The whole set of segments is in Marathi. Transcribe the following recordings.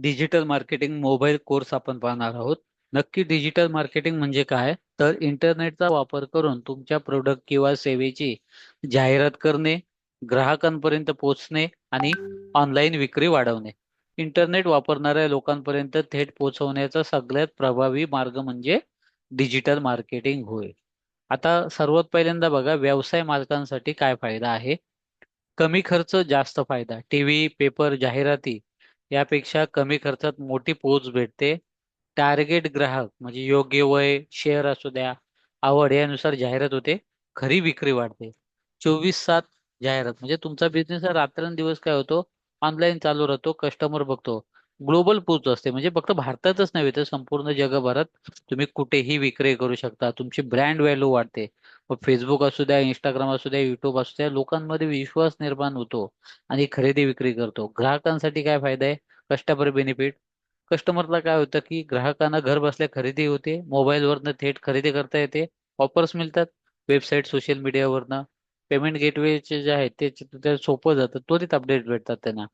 डिजिटल मार्केटिंग मोबाईल कोर्स आपण पाहणार आहोत. नक्की डिजिटल मार्केटिंग म्हणजे काय? तर इंटरनेटचा वापर करून तुमच्या प्रोडक्ट किंवा सेवेची जाहिरात करणे ग्राहकांपर्यंत पोहोचणे आणि ऑनलाईन विक्री वाढवणे. इंटरनेट वापरणाऱ्या लोकांपर्यंत थेट पोहोचवण्याचा सगळ्यात प्रभावी मार्ग म्हणजे डिजिटल मार्केटिंग होय. आता सर्वात पहिल्यांदा बघा व्यवसाय मालकांसाठी काय फायदा आहे? कमी खर्च जास्त फायदा. टीव्ही पेपर जाहिराती यापेक्षा कमी खर्चात मोठी पोच भेटते. टार्गेट ग्राहक म्हणजे योग्य वय शेअर असू द्या आवड यानुसार जाहिरात होते खरी विक्री वाढते. चोवीस सात जाहिरात म्हणजे तुमचा बिझनेस रात्रंदिवस काय होतो? ऑनलाईन चालू राहतो कस्टमर बघतो. ग्लोबल पोच असते. म्हणजे फक्त भारतातच नव्हे तर संपूर्ण जगभरात तुम्ही कुठेही विक्री करू शकता. तुमची ब्रँड व्हॅल्यू वाढते. मग फेसबुक असू द्या इंस्टाग्राम असू द्या युट्यूब असू द्या लोकांमध्ये विश्वास निर्माण होतो आणि खरेदी विक्री करतो. ग्राहकांसाठी काय फायदा आहे? कस्टमर बेनिफिट कस्टमरला काय होतं की ग्राहकांना घर बसल्या खरेदी होते. मोबाईलवरनं थेट खरेदी करता येते. ऑफर्स मिळतात. वेबसाईट सोशल मीडियावरनं पेमेंट गेटवेचे जे आहेत ते सोपं जातं. त्वरित अपडेट भेटतात त्यांना.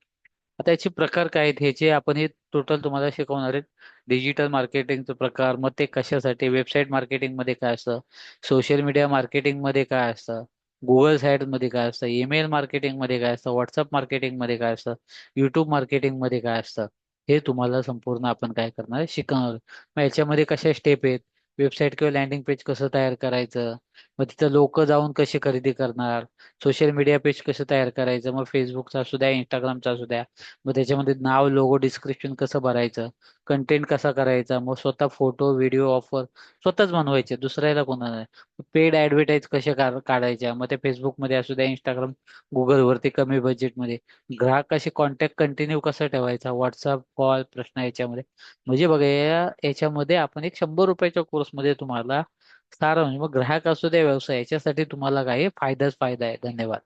आता याचे प्रकार काय आहेत? ह्याचे आपण हे टोटल तुम्हाला शिकवणार आहेत. डिजिटल मार्केटिंगचे प्रकार मग ते कशासाठी? वेबसाईट मार्केटिंगमध्ये काय असतं? सोशल मीडिया मार्केटिंगमध्ये काय असतं? गुगल साईटमध्ये काय असतं? ईमेल मार्केटिंगमध्ये काय असतं? व्हॉट्सअप मार्केटिंगमध्ये काय असतं? युट्यूब मार्केटिंगमध्ये काय असतं? हे तुम्हाला संपूर्ण आपण काय करणार? शिकवणार. मग याच्यामध्ये कशा स्टेप आहेत? वेबसाईट किंवा लँडिंग पेज कसं तयार करायचं? मग तिथं लोक जाऊन कशी खरेदी करणार? सोशल मीडिया पेज कसं तयार करायचं? मग फेसबुकचा असू द्या इंस्टाग्रामचा असू द्या. मग त्याच्यामध्ये नाव लोगो डिस्क्रिप्शन कसं भरायचं? कंटेंट कसा करायचा? मग स्वतः फोटो व्हिडिओ ऑफर स्वतःच बनवायचे दुसऱ्याला कोणाला नाही. पेड ऍडव्हर्टाईज कशा काढायच्या? मग ते फेसबुकमध्ये असू द्या इंस्टाग्राम गुगलवरती कमी बजेटमध्ये ग्राहकाशी कॉन्टॅक्ट कंटिन्यू कसा ठेवायचा? व्हॉट्सअप कॉल प्रश्न याच्यामध्ये. म्हणजे बघा या याच्यामध्ये आपण एक शंभर रुपयाच्या कोर्समध्ये तुम्हाला सारा म्हणजे मग ग्राहक असू द्या व्यवसाय याच्यासाठी तुम्हाला काही फायदाच फायदा आहे. धन्यवाद.